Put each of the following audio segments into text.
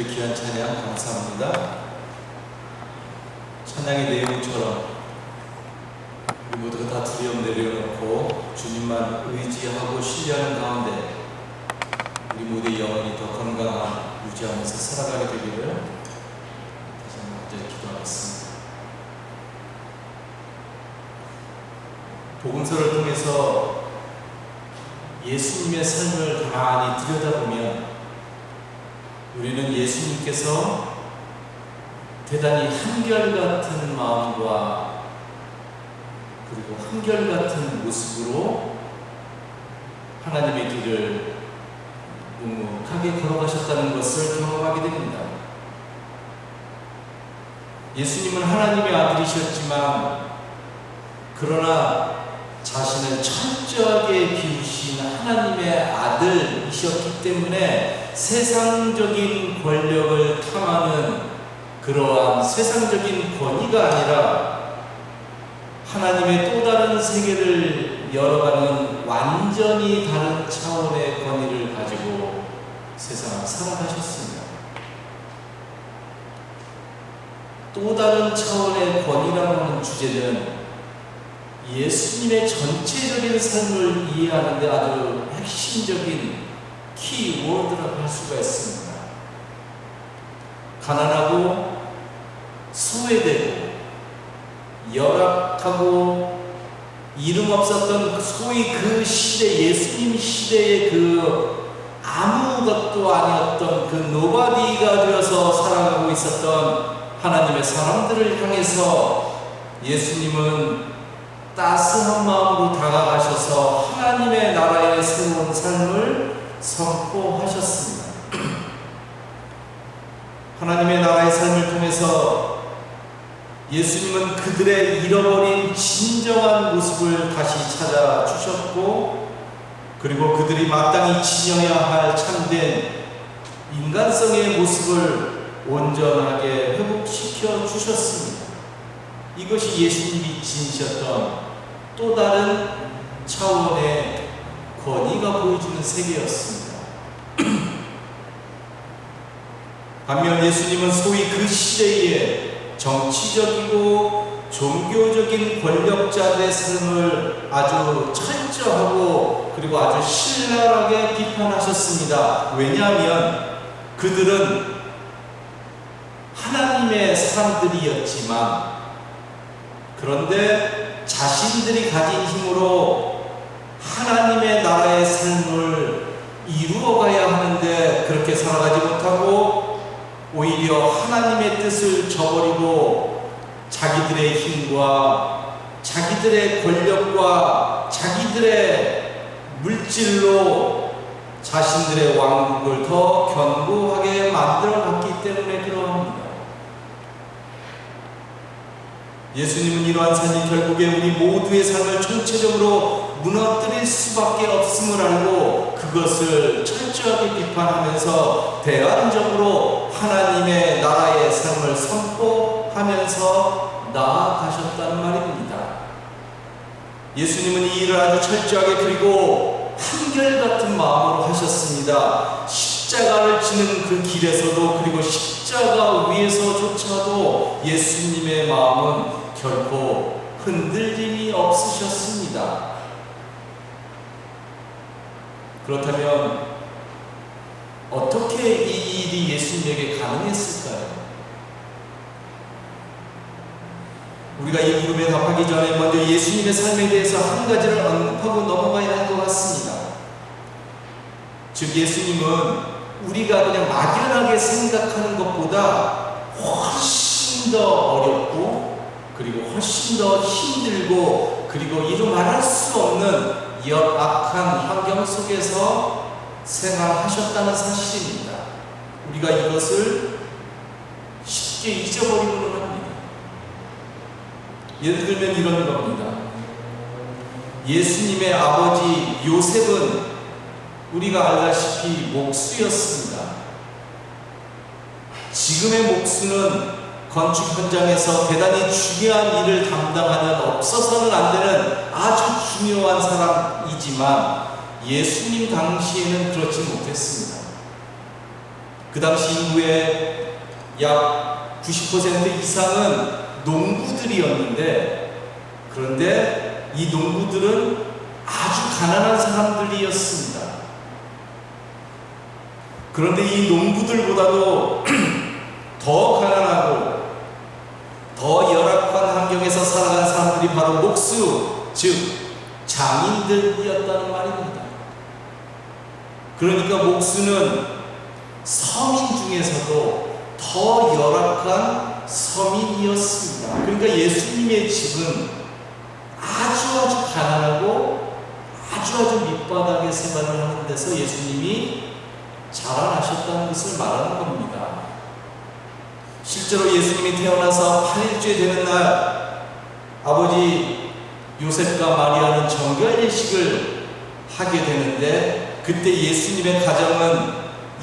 주님의 귀한 찬양 감사합니다. 찬양의 내용처럼 우리 모두가 다 두려움 내려놓고 주님만 의지하고 신뢰하는 가운데 우리 모두의 영혼이 더 건강한 유지하면서 살아가게 되기를 다시 한번 이제 기도하겠습니다. 복음서를 통해서 예수님의 삶을 가만히 들여다보면 우리는 예수님께서 대단히 한결같은 마음과 그리고 한결같은 모습으로 하나님의 길을 묵묵하게 걸어가셨다는 것을 경험하게 됩니다. 예수님은 하나님의 아들이셨지만 그러나 자신을 철저하게 비우신 하나님의 아들이셨기 때문에 세상적인 권력을 탐하는 그러한 세상적인 권위가 아니라 하나님의 또 다른 세계를 열어가는 완전히 다른 차원의 권위를 가지고 세상을 살아가셨습니다. 또 다른 차원의 권위라고 하는 주제는 예수님의 전체적인 삶을 이해하는데 아주 핵심적인 키워드라고 할 수가 있습니다. 가난하고 소외되고 열악하고 이름 없었던 소위 그 시대 예수님 시대의 그 아무것도 아니었던 그 노바디가 되어서 살아가고 있었던 하나님의 사람들을 향해서 예수님은 따스한 마음으로 다가가셔서 하나님의 나라의 새로운 삶을 선포하셨습니다. 하나님의 나라의 삶을 통해서 예수님은 그들의 잃어버린 진정한 모습을 다시 찾아주셨고, 그리고 그들이 마땅히 지녀야 할 참된 인간성의 모습을 온전하게 회복시켜 주셨습니다. 이것이 예수님이 지니셨던 또 다른 차원의 권위가 보여주는 세계였습니다. 반면 예수님은 소위 그 시대에 정치적이고 종교적인 권력자들의 삶을 아주 철저하고 그리고 아주 신랄하게 비판하셨습니다. 왜냐하면 그들은 하나님의 사람들이었지만 그런데 자신들이 가진 힘으로 하나님의 나라의 삶을 이루어가야 하는데 그렇게 살아가지 못하고 오히려 하나님의 뜻을 저버리고 자기들의 힘과 자기들의 권력과 자기들의 물질로 자신들의 왕국을 더 견고하게 만들어 갔기 때문에 그러합니다. 예수님은 이러한 삶이 결국에 우리 모두의 삶을 전체적으로 무너뜨릴 수밖에 없음을 알고 그것을 철저하게 비판하면서 대안적으로 하나님의 나라의 삶을 선포하면서 나아가셨다는 말입니다. 예수님은 이 일을 아주 철저하게 그리고 한결같은 마음으로 하셨습니다. 십자가를 지는 그 길에서도 그리고 십자가 위에서조차도 예수님의 마음은 결코 흔들림이 없으셨습니다. 그렇다면 어떻게 이 일이 예수님에게 가능했을까요? 우리가 이 물음에 답하기 전에 먼저 예수님의 삶에 대해서 한 가지를 언급하고 넘어가야 할 것 같습니다. 즉 예수님은 우리가 그냥 막연하게 생각하는 것보다 훨씬 더 어렵고 그리고 훨씬 더 힘들고 그리고 이루 말할 수 없는 열악한 환경 속에서 생활하셨다는 사실입니다. 우리가 이것을 쉽게 잊어버리고는 합니다. 예를 들면 이런 겁니다. 예수님의 아버지 요셉은 우리가 알다시피 목수였습니다. 지금의 목수는 건축 현장에서 대단히 중요한 일을 담당하는 없어서는 안 되는 아주 중요한 사람이지만 예수님 당시에는 그렇지 못했습니다. 그 당시 인구의 약 90% 이상은 농부들이었는데 그런데 이 농부들은 아주 가난한 사람들이었습니다. 그런데 이 농부들보다도 더 가난하고 더 열악한 환경에서 살아간 사람들이 바로 목수, 즉 장인들이었다는 말입니다. 그러니까 목수는 서민 중에서도 더 열악한 서민이었습니다. 그러니까 예수님의 집은 아주 아주 가난하고 아주 아주 밑바닥의 생활을 하는 데서 예수님이 자라나셨다는 것을 말하는 겁니다. 실제로 예수님이 태어나서 8일째 되는 날 아버지 요셉과 마리아는 정결 예식을 하게 되는데 그때 예수님의 가정은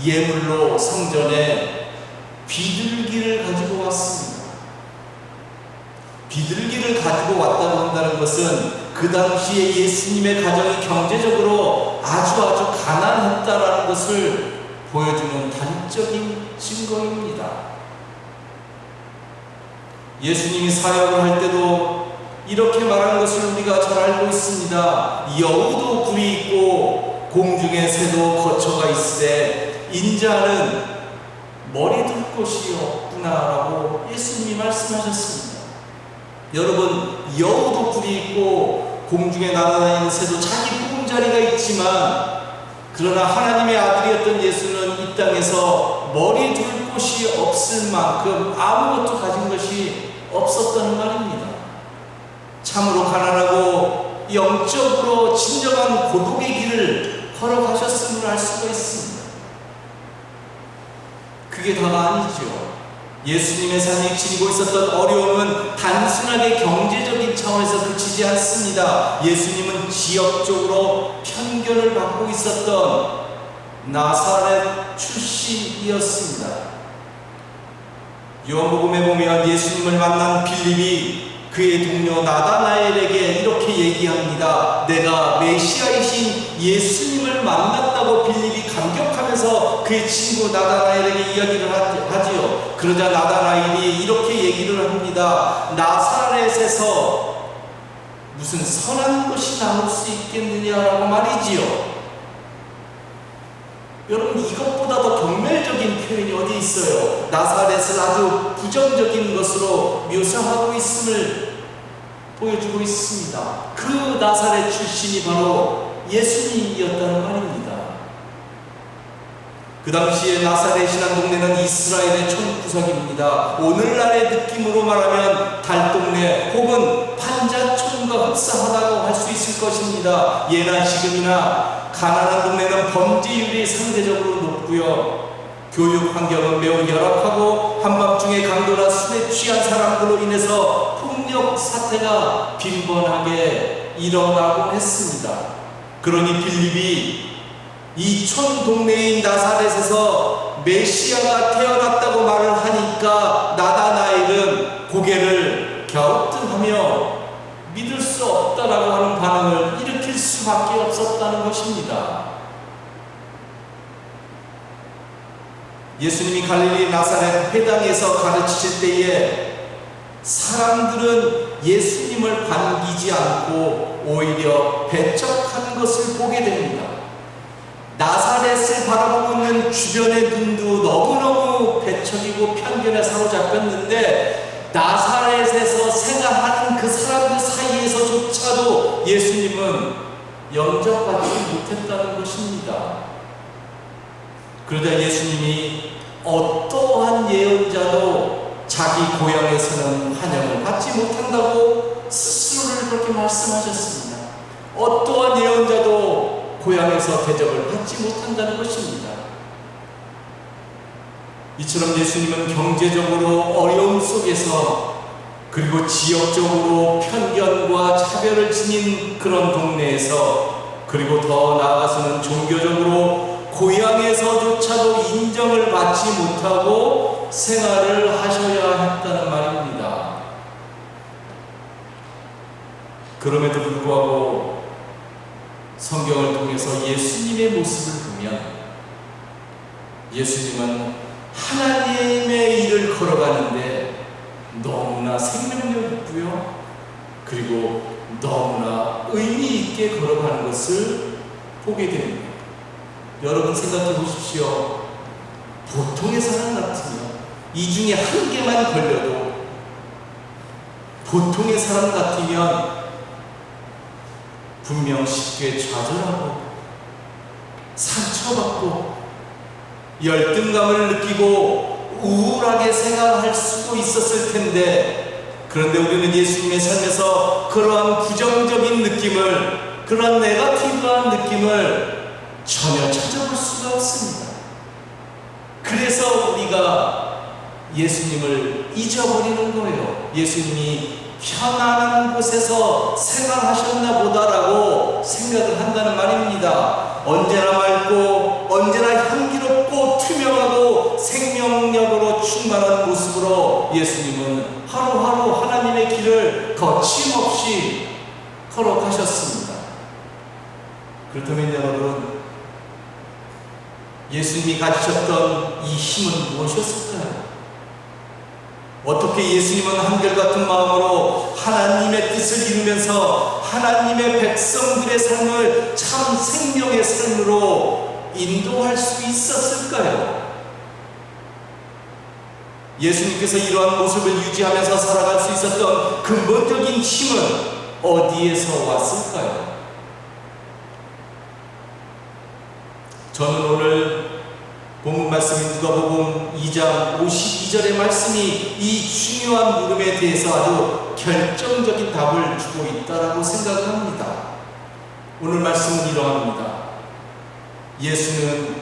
예물로 성전에 비둘기를 가지고 왔습니다. 비둘기를 가지고 왔다고 한다는 것은 그 당시에 예수님의 가정이 경제적으로 아주 아주 가난했다라는 것을 보여주는 단적인 증거입니다. 예수님이 사역을 할 때도 이렇게 말한 것을 우리가 잘 알고 있습니다. 여우도 굴이 있고 공중의 새도 거처가 있으되 인자는 머리 둘 곳이 없구나라고 예수님이 말씀하셨습니다. 여러분 여우도 굴이 있고 공중에 날아다니는 새도 자기 보금자리가 있지만 그러나 하나님의 아들이었던 예수는 이 땅에서 머리 둘 곳이 없을 만큼 아무것도 가진 것이 없었다는 말입니다. 참으로 가난하고 영적으로 진정한 고독의 길을 걸어가셨음을 알 수가 있습니다. 그게 다가 아니죠. 예수님의 삶이 지니고 있었던 어려움은 단순하게 경제적인 차원에서 그치지 않습니다. 예수님은 지역적으로 편견을 받고 있었던 나사렛 출신이었습니다. 요한복음에 보면 예수님을 만난 빌립이 그의 동료 나다나엘에게 이렇게 얘기합니다. 내가 메시아이신 예수님을 만났다고 빌립이 감격하면서 그의 친구 나다나엘에게 이야기를 하지요. 그러자 나다나엘이 이렇게 얘기를 합니다. 나사렛에서 무슨 선한 것이 나올 수 있겠느냐라고 말이지요. 여러분 이것보다 더 경멸적인 표현이 어디 있어요? 나사렛을 아주 부정적인 것으로 묘사하고 있음을 보여주고 있습니다. 그 나사렛 출신이 바로 예수님이었다는 말입니다. 그 당시에 나사렛이라는 동네는 이스라엘의 촌구석입니다. 오늘날의 느낌으로 말하면 달동네 혹은 판자촌과 흡사하다고 할 수 있을 것입니다. 예나 지금이나 가난한 동네는 범죄율이 상대적으로 높고요. 교육 환경은 매우 열악하고 한밤중에 강도나 술에 취한 사람들로 인해서 폭력 사태가 빈번하게 일어나곤 했습니다. 그러니 빌립이 이 촌 동네인 나사렛에서 메시아가 태어났다고 말을 하니까 나다나엘은 고개를 갸우뚱하며 믿을 수 없다라고 하는 반응을 일으킬 수밖에 없었다는 것입니다. 예수님이 갈릴리 나사렛 회당에서 가르치실 때에 사람들은 예수님을 반기지 않고 오히려 배척한 것을 보게 됩니다. 나사렛을 바라보고 있는 주변의 눈도 너무너무 배척이고 편견에 사로잡혔는데 나사렛에서 생활하는 그 사람들 사이에서조차도 예수님은 영접받지 못했다는 것입니다. 그러자 예수님이 어떠한 예언자도 자기 고향에서는 환영을 받지 못한다고 스스로를 그렇게 말씀하셨습니다. 어떠한 예언자도 고향에서 대접을 받지 못한다는 것입니다. 이처럼 예수님은 경제적으로 어려움 속에서 그리고 지역적으로 편견과 차별을 지닌 그런 동네에서 그리고 더 나아가서는 종교적으로 고향에서조차도 인정을 받지 못하고 생활을 하셔야 했다는 말입니다. 그럼에도 불구하고 성경을 통해서 예수님의 모습을 보면 예수님은 하나님의 일을 걸어가는데 너무나 생명력 있고요. 그리고 너무나 의미 있게 걸어가는 것을 보게 됩니다. 여러분 생각해 보십시오. 보통의 사람 같으면 이 중에 한 개만 걸려도 보통의 사람 같으면 분명 쉽게 좌절하고 상처받고 열등감을 느끼고 우울하게 생각할 수도 있었을 텐데 그런데 우리는 예수님의 삶에서 그러한 부정적인 느낌을 그러한 네가티브한 느낌을 전혀 찾아볼 수가 없습니다. 그래서 우리가 예수님을 잊어버리는 거예요. 예수님이 편안한 곳에서 생활하셨나 보다라고 생각을 한다는 말입니다. 언제나 맑고 언제나 향기롭고 투명하고 생명력으로 충만한 모습으로 예수님은 하루하루 하나님의 길을 거침없이 걸어가셨습니다. 그렇다면 여러분 예수님이 가지셨던 이 힘은 무엇이었을까요? 어떻게 예수님은 한결같은 마음으로 하나님의 뜻을 이루면서 하나님의 백성들의 삶을 참 생명의 삶으로 인도할 수 있었을까요? 예수님께서 이러한 모습을 유지하면서 살아갈 수 있었던 근본적인 힘은 어디에서 왔을까요? 저는 오늘 본문 말씀인 누가복음 2장 52절의 말씀이 이 중요한 물음에 대해서 아주 결정적인 답을 주고 있다라고 생각합니다. 오늘 말씀은 이러합니다. 예수는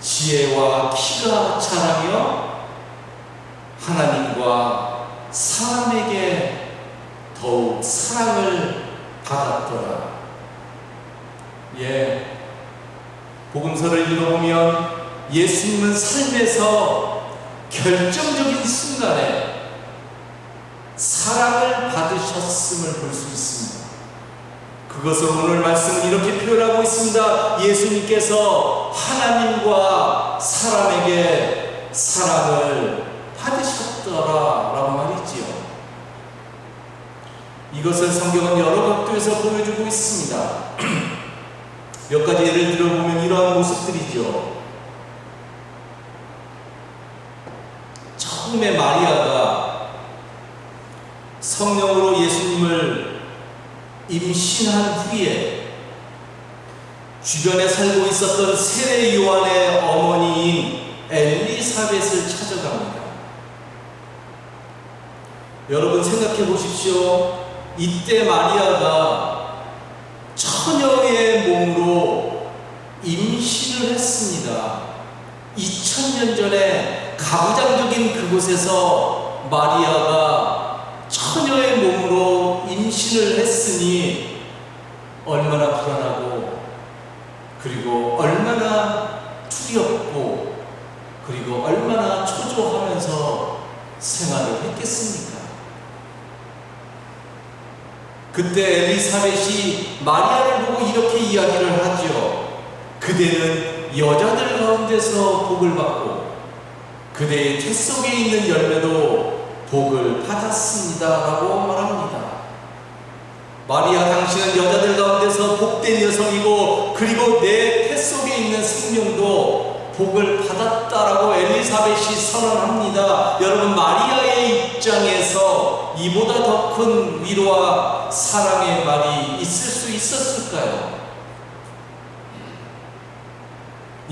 지혜와 키가 자라며 하나님과 사람에게 더욱 사랑을 받았더라. 예. 복음서를 읽어보면 예수님은 삶에서 결정적인 순간에 사랑을 받으셨음을 볼 수 있습니다. 그것을 오늘 말씀은 이렇게 표현하고 있습니다. 예수님께서 하나님과 사람에게 사랑을 받으셨더라라고 말이지요. 이것을 성경은 여러 각도에서 보여주고 있습니다. 몇 가지 예를 들어보면 이러한 모습들이죠. 처음에 마리아가 성령으로 예수님을 임신한 후에 주변에 살고 있었던 세례 요한의 어머니인 엘리사벳을 찾아갑니다. 여러분 생각해 보십시오. 이때 마리아가 처녀의 몸으로 임신을 했습니다. 2000년 전에 가부장적인 그곳에서 마리아가 처녀의 몸으로 임신을 했으니 얼마나 불안하고 그리고 얼마나 두렵고 그리고 얼마나 초조하면서 생활을 했겠습니까? 그때 엘리사벳이 마리아를 보고 이렇게 이야기를 하죠. 그대는 여자들 가운데서 복을 받고 그대의 태 속에 있는 열매도 복을 받았습니다 라고 말합니다. 마리아 당신은 여자들 가운데서 복된 여성이고 그리고 내 태 속에 있는 생명도 복을 받았다라고 엘리사벳이 선언합니다. 여러분 마리아의 입장에서 이보다 더 큰 위로와 사랑의 말이 있을 수 있었을까요?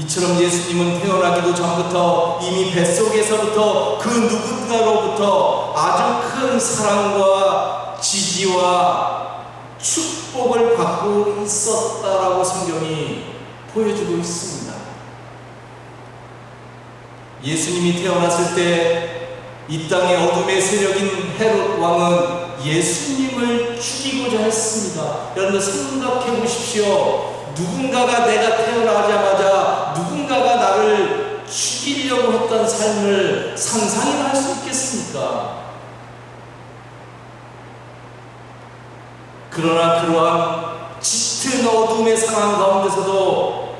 이처럼 예수님은 태어나기도 전부터 이미 뱃속에서부터 그 누군가로부터 아주 큰 사랑과 지지와 축복을 받고 있었다라고 성경이 보여주고 있습니다. 예수님이 태어났을 때 이 땅의 어둠의 세력인 헤롯 왕은 예수님을 죽이고자 했습니다. 여러분 생각해 보십시오. 누군가가 내가 태어나자마자 누군가가 나를 죽이려고 했던 삶을 상상이나 할 수 있겠습니까? 그러나 그러한 짙은 어둠의 상황 가운데서도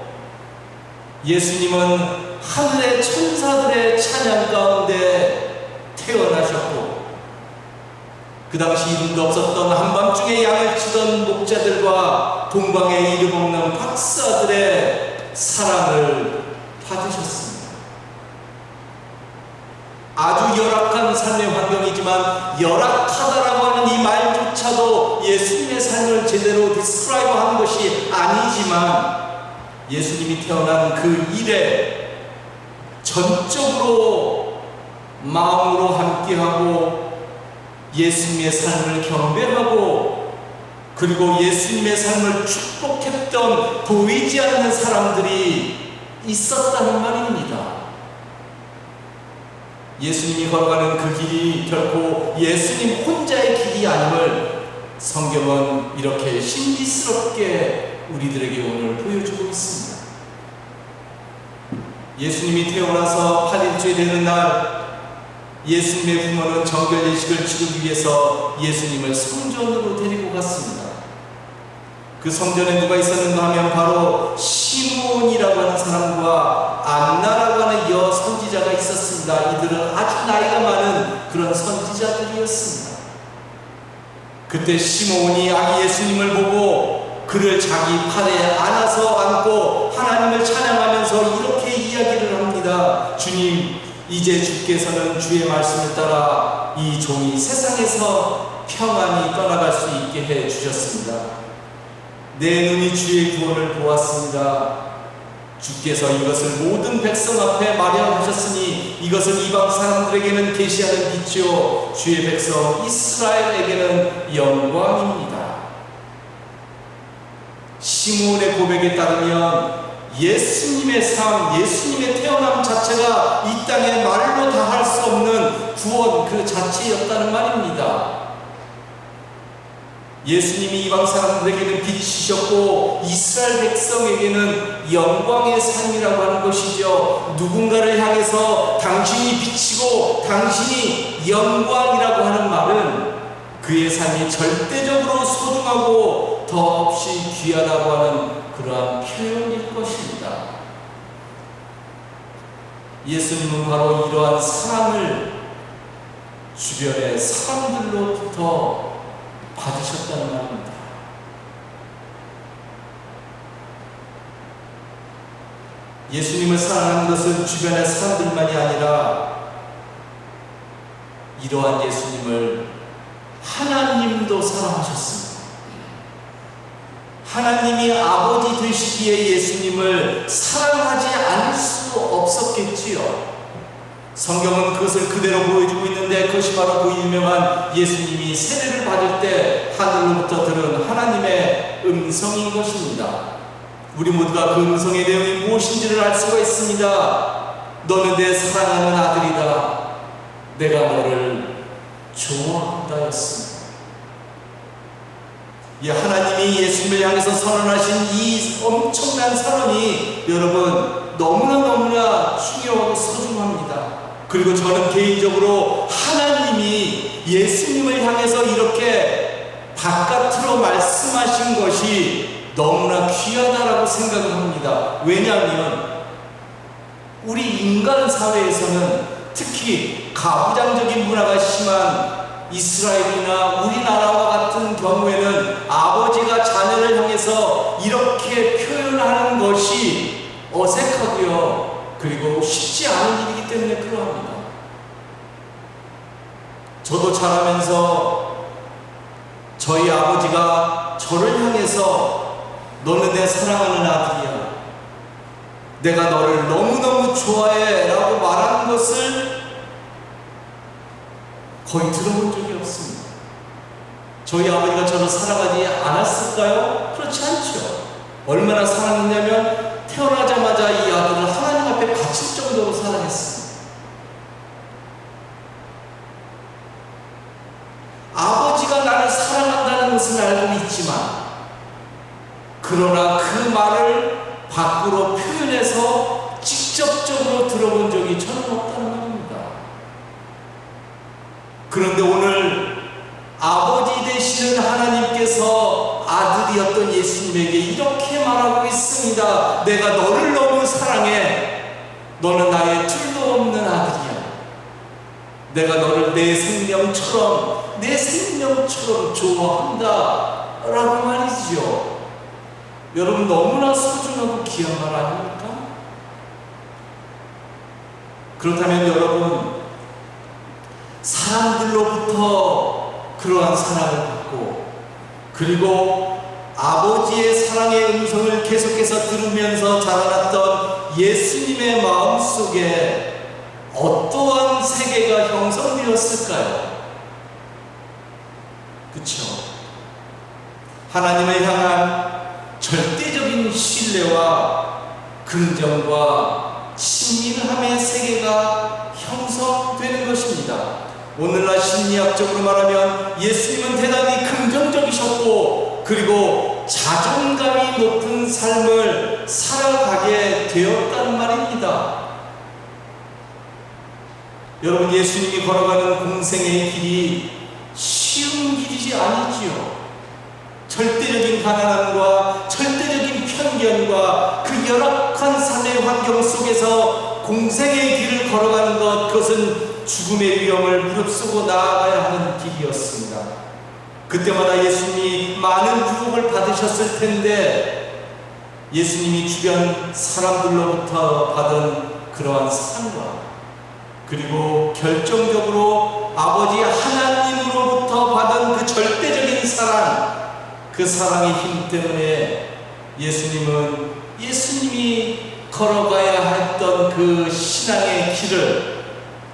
예수님은 하늘의 천사들의 찬양 가운데 태어나셨고 그 당시 이름도 없었던 한밤중에 양을 치던 목자들과 동방에 이름 없는 박사들의 사랑을 받으셨습니다. 아주 열악한 삶의 환경이지만 열악하다라고 하는 이 말조차도 예수님의 삶을 제대로 디스크라이브 하는 것이 아니지만 예수님이 태어난 그 일에 전적으로 마음으로 함께하고 예수님의 삶을 경배하고 그리고 예수님의 삶을 축복했던 보이지 않는 사람들이 있었다는 말입니다. 예수님이 걸어가는 그 길이 결코 예수님 혼자의 길이 아님을 성경은 이렇게 신비스럽게 우리들에게 오늘 보여주고 있습니다. 예수님이 태어나서 8일째 되는 날 예수님의 부모는 정결 예식을 치르기 위해서 예수님을 성전으로 데리고 갔습니다. 그 성전에 누가 있었는가 하면 바로 시몬이라고 하는 사람과 안나라고 하는 여 선지자가 있었습니다. 이들은 아주 나이가 많은 그런 선지자들이었습니다. 그때 시몬이 아기 예수님을 보고 그를 자기 팔에 안아서 안고 하나님을 찬양하면서 이렇게 이야기를 합니다. 주님, 이제 주께서는 주의 말씀을 따라 이 종이 세상에서 평안히 떠나갈 수 있게 해 주셨습니다. 내 눈이 주의 구원을 보았습니다. 주께서 이것을 모든 백성 앞에 마련하셨으니 이것을 이방 사람들에게는 계시하는 빛이요 주의 백성 이스라엘에게는 영광입니다. 시몬의 고백에 따르면 예수님의 삶, 예수님의 태어남 자체가 이 땅에 말로 다 할 수 없는 구원 그 자체였다는 말입니다. 예수님이 이방 사람들에게는 빛이셨고 이스라엘 백성에게는 영광의 삶이라고 하는 것이죠. 누군가를 향해서 당신이 빛이고 당신이 영광이라고 하는 말은 그의 삶이 절대적으로 소중하고 더없이 귀하다고 하는 그러한 표현일 것입니다. 예수님은 바로 이러한 사랑을 주변의 사람들로부터 받으셨다는 말입니다. 예수님을 사랑하는 것은 주변의 사람들만이 아니라 이러한 예수님을 하나님도 사랑하셨습니다. 하나님이 아버지 되시기에 예수님을 사랑하지 않을 수 없었겠지요. 성경은 그것을 그대로 보여주고 있는데 그것이 바로 그 유명한 예수님이 세례를 받을 때 하늘로부터 들은 하나님의 음성인 것입니다. 우리 모두가 그 음성의 내용이 무엇인지를 알 수가 있습니다. 너는 내 사랑하는 아들이다. 내가 너를 좋아한다였습니다. 이 하나님이 예수님을 향해서 선언하신 이 엄청난 선언이 여러분 너무나 너무나 중요하고 소중합니다. 그리고 저는 개인적으로 하나님이 예수님을 향해서 이렇게 바깥으로 말씀하신 것이 너무나 귀하다라고 생각을 합니다. 왜냐하면 우리 인간 사회에서는 특히 가부장적인 문화가 심한 이스라엘이나 우리나라와 같은 경우에는 아버지가 자녀를 향해서 이렇게 표현하는 것이 어색하고요. 그리고 쉽지 않은 일이기 때문에 그러합니다. 저도 자라면서 저희 아버지가 저를 향해서 너는 내 사랑하는 아들이야. 내가 너를 너무너무 좋아해 라고 말하는 것을 거의 들어본 적이 없습니다. 저희 아버지가 저를 사랑하지 않았을까요? 그렇지 않죠. 얼마나 사랑했냐면 태어나자마자 이 아들을 하나님 앞에 바칠 정도로 사랑했습니다. 아버지가 나를 사랑한다는 것은 알고 있지만, 그러나 그 말을 밖으로 표현해서 직접적으로 들어본 적이 없다는 말입니다. 그런데 오늘 아버지 되시는 하나님께서 아들이었던 예수님에게 이렇게 말하고 있습니다. 내가 너를 너무 사랑해. 너는 나의 줄도 없는 아들이야. 내가 너를 내 생명처럼, 내 생명처럼 좋아한다. 라고 말이지요. 여러분, 너무나 소중하고 귀한 말 아닙니까? 그렇다면 여러분, 사람들로부터 그러한 사랑을 받고 그리고 아버지의 사랑의 음성을 계속해서 들으면서 자라났던 예수님의 마음 속에 어떠한 세계가 형성되었을까요? 그쵸? 하나님을 향한 절대적인 신뢰와 긍정과 친밀함의 세계가 형성되는 것입니다. 오늘날 심리학적으로 말하면 예수님은 대단히 긍정적이셨고 그리고 자존감이 높은 삶을 살아가게 되었다는 말입니다. 여러분 예수님이 걸어가는 공생의 길이 쉬운 길이지 아니지요. 절대적인 가난함과 절대적인 편견과 그 열악한 삶의 환경 속에서 공생의 길을 걸어가는 것 그것은 죽음의 위험을 무릅쓰고 나아가야 하는 길이었습니다. 그때마다 예수님이 많은 유혹을 받으셨을 텐데 예수님이 주변 사람들로부터 받은 그러한 사랑과 그리고 결정적으로 아버지 하나님으로부터 받은 그 절대적인 사랑 그 사랑의 힘 때문에 예수님은 예수님이 걸어가야 했던 그 신앙의 길을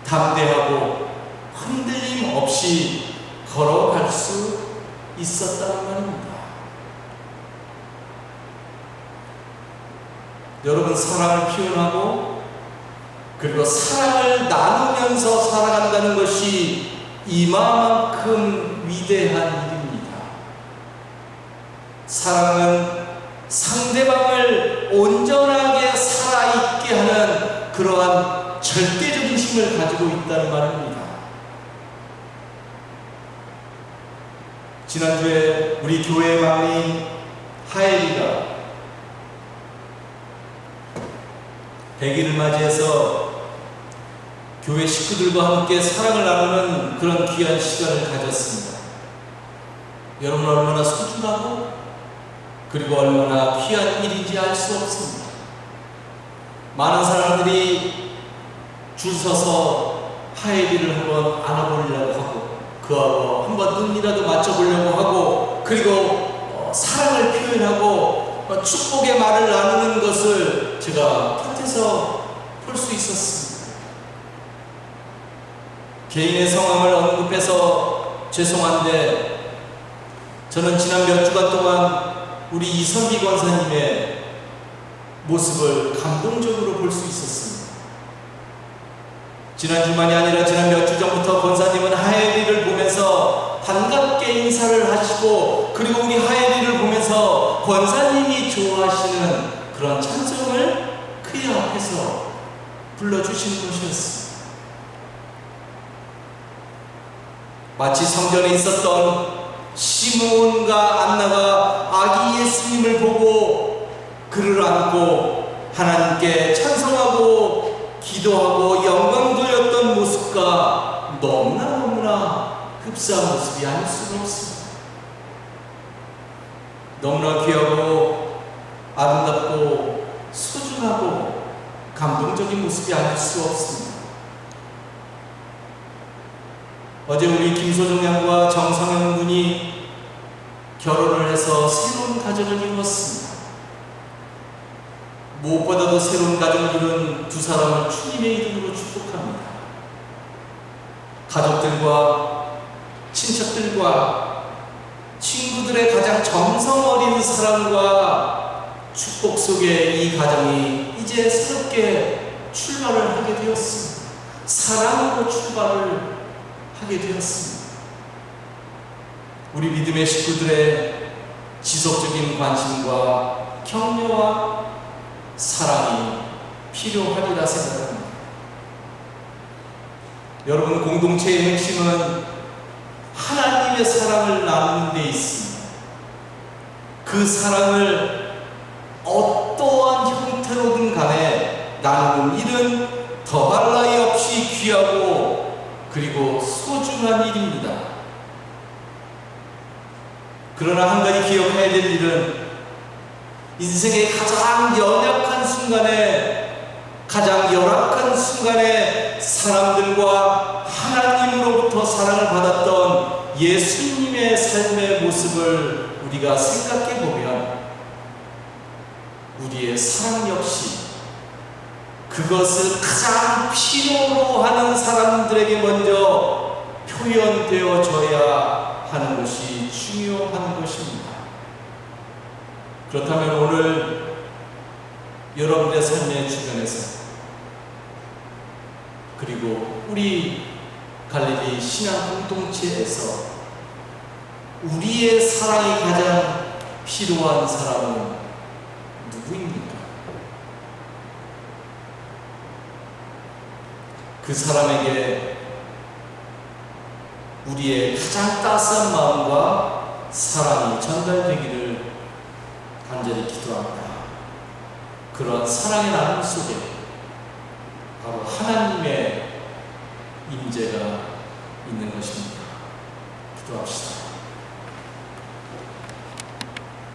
담대하고 흔들림 없이 걸어갈 수 있었다는 말입니다. 여러분 사랑을 표현하고 그리고 사랑을 나누면서 살아간다는 것이 이마만큼 위대한 일입니다. 사랑은 상대방을 온전하게 살아있게 하는 그러한 절대적인 힘을 가지고 있다는 말입니다. 지난주에 우리 교회 막내인 하엘이가 100일을 맞이해서 교회 식구들과 함께 사랑을 나누는 그런 귀한 시간을 가졌습니다. 여러분 얼마나 소중하고 그리고 얼마나 귀한 일인지 알 수 없습니다. 많은 사람들이 줄 서서 하이비를 한번 안아보려고 하고 그하고 한번 눈이라도 맞춰보려고 하고 그리고 어, 사랑을 표현하고 어, 축복의 말을 나누는 것을 제가 곁에서 볼 수 있었습니다. 개인의 성함을 언급해서 죄송한데 저는 지난 몇 주간 동안 우리 이선비 권사님의 모습을 감동적으로 볼 수 있었습니다. 지난주만이 아니라 지난 몇 주 전부터 권사님은 하예리를 보면서 반갑게 인사를 하시고 그리고 우리 하예리를 보면서 권사님이 좋아하시는 그런 찬송을 그의 앞에서 불러주시는 것이었습니다. 마치 성전에 있었던 시므온과 안나가 아기 예수님을 보고 그를 안고 하나님께 찬송하고 기도하고 영광 돌렸던 모습과 너무나 너무나 흡사한 모습이 아닐 수가 없습니다. 너무나 귀하고 아름답고 소중하고 감동적인 모습이 아닐 수 없습니다. 어제 우리 김소정 양과 정성현 군이 결혼을 해서 새로운 가정을 이루었습니다. 무엇보다도 새로운 가정을 이룬 두 사람을 주님의 이름으로 축복합니다. 가족들과 친척들과 친구들의 가장 정성 어린 사랑과 축복 속에 이 가정이 이제 새롭게 출발을 하게 되었습니다. 사랑으로 출발을 하게 되었습니다. 우리 믿음의 식구들의 지속적인 관심과 격려와 사랑이 필요하리라 생각합니다. 여러분 공동체의 핵심은 하나님의 사랑을 나누는 데 있습니다. 그 사랑을 어떠한 형태로든 간에 나누는 일은 더할 나위 없이 귀하고 그리고 소중한 일입니다. 그러나 한 가지 기억해야 될 일은 인생의 가장 연약한 순간에 가장 열악한 순간에 사람들과 하나님으로부터 사랑을 받았던 예수님의 삶의 모습을 우리가 생각해 보면 우리의 사랑 역시 그것을 가장 필요로 하는 사람들에게 먼저 표현되어져야 하는 것이 중요한 것입니다. 그렇다면 오늘 여러분의 삶의 주변에서 그리고 우리 갈릴리 신앙 공동체에서 우리의 사랑이 가장 필요한 사람은 누구입니까? 그 사람에게 우리의 가장 따스한 마음과 사랑이 전달되기를 간절히 기도합니다. 그런 사랑의 나눔 속에 바로 하나님의 임재가 있는 것입니다. 기도합시다.